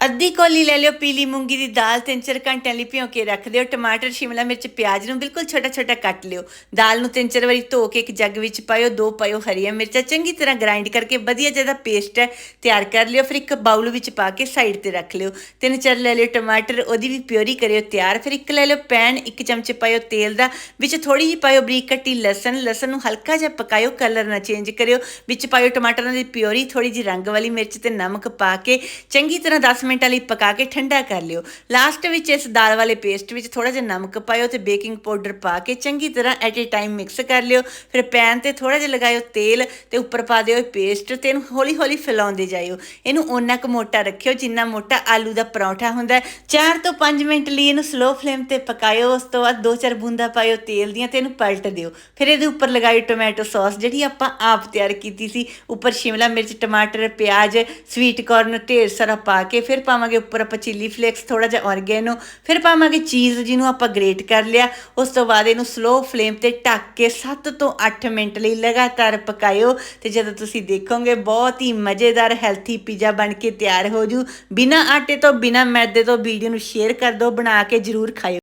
ਅੱਧੀ ਕੋਲੀ ਲੈ ਲਿਓ, ਪੀਲੀ ਮੂੰਗੀ ਦੀ ਦਾਲ ਤਿੰਨ ਚਾਰ ਘੰਟਿਆਂ ਲਈ ਭਿਓ ਕੇ ਰੱਖ ਦਿਓ, ਟਮਾਟਰ, ਸ਼ਿਮਲਾ ਮਿਰਚ, ਪਿਆਜ਼ ਨੂੰ ਬਿਲਕੁਲ ਛੋਟਾ ਛੋਟਾ ਕੱਟ ਲਿਓ। ਦਾਲ ਨੂੰ ਤਿੰਨ ਚਾਰ ਵਾਰੀ ਧੋ ਕੇ ਇੱਕ ਜੱਗ ਵਿੱਚ ਪਾਇਓ, ਦੋ ਪਾਇਓ ਹਰੀਆਂ ਮਿਰਚਾਂ, ਚੰਗੀ ਤਰ੍ਹਾਂ ਗ੍ਰਾਈਂਡ ਕਰਕੇ ਵਧੀਆ ਜਿਹਦਾ ਪੇਸਟ ਹੈ, ਤਿਆਰ ਕਰ ਲਿਓ, ਫਿਰ ਇੱਕ ਬਾਉਲ ਵਿੱਚ ਪਾ ਕੇ ਸਾਈਡ ਤੇ ਰੱਖ ਲਿਓ। ਤਿੰਨ ਚਾਰ ਲੈ ਲਿਓ ਟਮਾਟਰ, ਉਹਦੀ ਵੀ ਪਿਓਰੀ ਕਰਿਓ ਤਿਆਰ, ਫਿਰ ਇੱਕ ਲੈ ਲਿਓ ਪੈਨ ਇੱਕ ਚਮਚ ਪਾਇਓ ਤੇਲ ਦਾ, ਵਿੱਚ ਥੋੜੀ ਜਿਹੀ ਪਾਇਓ ਬਰੀਕ ਕੱਟੀ ਲਸਣ ਲਸਣ ਨੂੰ ਹਲਕਾ ਜਿਹਾ ਪਕਾਇਓ ਕਲਰ ਨਾ ਚੇਂਜ ਕਰਿਓ, ਵਿੱਚ ਪਾਇਓ ਟਮਾਟਰਾਂ ਦੀ ਪਿਓਰੀ ਥੋੜੀ ਜਿਹੀ ਰੰਗ ਵਾਲੀ ਮਿਰਚ ਤੇ ਨਮਕ ਪਾ ਕੇ, ਚੰਗੀ ਤਰ੍ਹਾਂ 10 ਮਿੰਟਾਂ ਲਈ ਪਕਾ ਕੇ ਠੰਡਾ ਕਰ ਲਿਓ। ਲਾਸਟ ਵਿੱਚ ਇਸ ਦਾਲ ਵਾਲੇ ਪੇਸਟ ਵਿੱਚ ਥੋੜਾ ਜਿਹਾ ਨਮਕ ਪਾਇਓ ਤੇ ਬੇਕਿੰਗ ਪਾਊਡਰ ਪਾ ਕੇ ਚੰਗੀ ਤਰ੍ਹਾਂ ਐਟ ਏ ਟਾਈਮ ਮਿਕਸ ਕਰ ਲਿਓ। ਫਿਰ ਪੈਨ ਤੇ ਥੋੜਾ ਜਿਹਾ ਲਗਾਇਓ ਤੇਲ ਤੇ ਉੱਪਰ ਪਾ ਦਿਓ ਪੇਸਟ ਤੇ ਇਹਨੂੰ ਹੌਲੀ ਹੌਲੀ ਫੈਲਾਉਂਦੇ ਜਾਇਓ। ਇਹਨੂੰ ਓਨਾ ਕੁ ਮੋਟਾ ਰੱਖਿਓ ਜਿੰਨਾ ਮੋਟਾ ਆਲੂ ਦਾ ਪਰੌਂਠਾ ਹੁੰਦਾ ਹੈ। 4 ਤੋਂ 5 ਮਿੰਟ ਲਈ ਇਹਨੂੰ ਸਲੋ ਫਲੇਮ ਤੇ ਪਕਾਇਓ, ਉਸ ਤੋਂ ਬਾਅਦ ਦੋ ਚਾਰ ਬੂੰਦਾਂ ਪਾਇਓ ਤੇਲ ਦੀਆਂ ਤੇ ਇਹਨੂੰ ਪਲਟ ਦਿਓ। ਫਿਰ ਇਹਦੇ ਉੱਪਰ ਲਗਾਇਓ ਟੋਮੈਟੋ ਸੌਸ ਜਿਹੜੀ ਆਪਾਂ ਆਪ ਤਿਆਰ ਕੀਤੀ ਸੀ। ਉੱਪਰ ਸ਼ਿਮਲਾ ਮਿਰਚ, ਟਮਾਟਰ, ਪਿਆਜ਼ ਸਵੀਟ ਕਾਰਨ ਢੇਰ ਸਾਰਾ ਪਾ ਕੇ ਫਿਰ ਫਿਰ ਪਾਵਾਂਗੇ ਉੱਪਰ ਆਪਾਂ ਚਿੱਲੀ ਫਲੇਕਸ ਥੋੜਾ ਜਿਹਾ ਔਰਗੈਨੋ ਫਿਰ ਪਾਵਾਂਗੇ ਚੀਜ਼ ਜਿਹਨੂੰ ਆਪਾਂ ਗ੍ਰੇਟ ਕਰ ਲਿਆ। ਉਸ ਤੋਂ ਬਾਅਦ ਇਹਨੂੰ ਸਲੋ ਫਲੇਮ ਤੇ ਢੱਕ ਕੇ 7 ਤੋਂ 8 ਮਿੰਟ ਲਈ ਲਗਾਤਾਰ ਪਕਾਇਓ ਤੇ ਜਦੋਂ ਤੁਸੀਂ ਦੇਖੋਗੇ ਬਹੁਤ ਹੀ ਮਜ਼ੇਦਾਰ ਹੈਲਥੀ ਪੀਜ਼ਾ ਬਣ ਕੇ ਤਿਆਰ ਹੋ ਜੂ। ਬਿਨਾ ਆਟੇ ਤੋਂ, ਬਿਨਾ ਮੈਦੇ ਤੋਂ ਵੀਡੀਓ ਨੂੰ ਸ਼ੇਅਰ ਕਰ ਦਿਓ, ਬਣਾ ਕੇ ਜਰੂਰ ਖਾਇਓ।